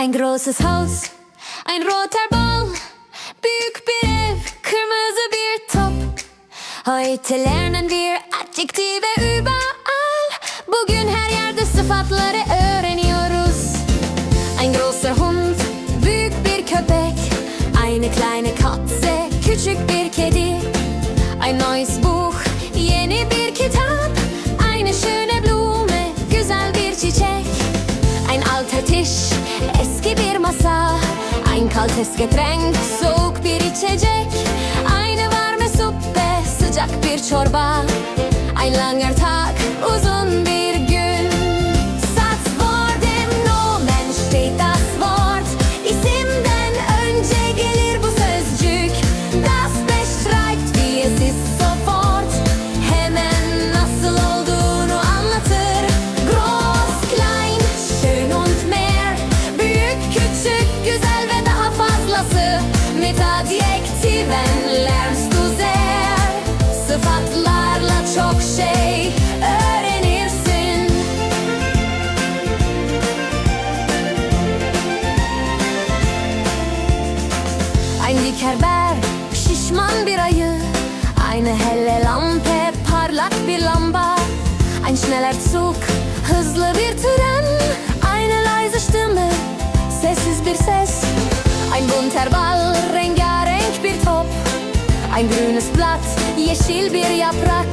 Ein großes Haus, ein roter Ball, büyük bir ev, kırmızı bir top. Heute lernen wir Adjektive überall. Bugün her yerde sıfatları öğreniyoruz. Ein großer Hund, büyük bir köpek. Eine kleine Katze, küçük bir kedi. Ein neues Buch, yeni bir kitap. Eine schöne Blume, güzel bir çiçek. Ein alter Tisch, kaltes Getränk, soğuk bir içecek. Eine warme Suppe, sıcak bir çorba. Ein langer uzun çok şey şişman bir ayı. Eine helle Lampe, parlak bir lamba. Ein schneller hızlı bir Ein grünes Blatt, yeşil bir yaprak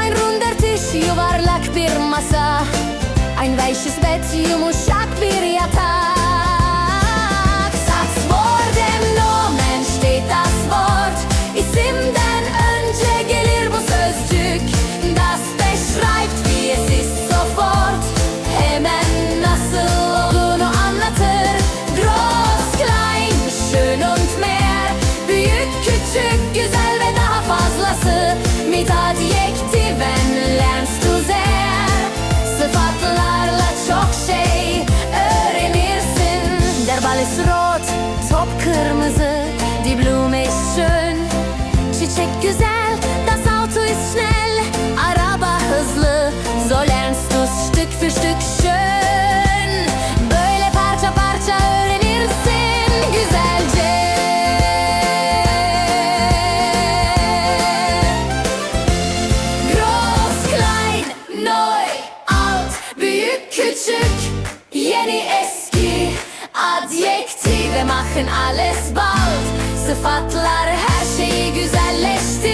Ein runder Tisch, yuvarlak bir masa Ein weiches Bett, yumuşak İst rot, top kırmızı Die Blume ist schön Çiçek güzel, das Auto ist schnell Araba hızlı, so lernst du Stück für Stück schön Böyle parça parça öğrenirsin güzelce. Groß, klein, neu, alt, büyük, küçük, Machen alles bald Sıfatlar her şeyi güzelleştirir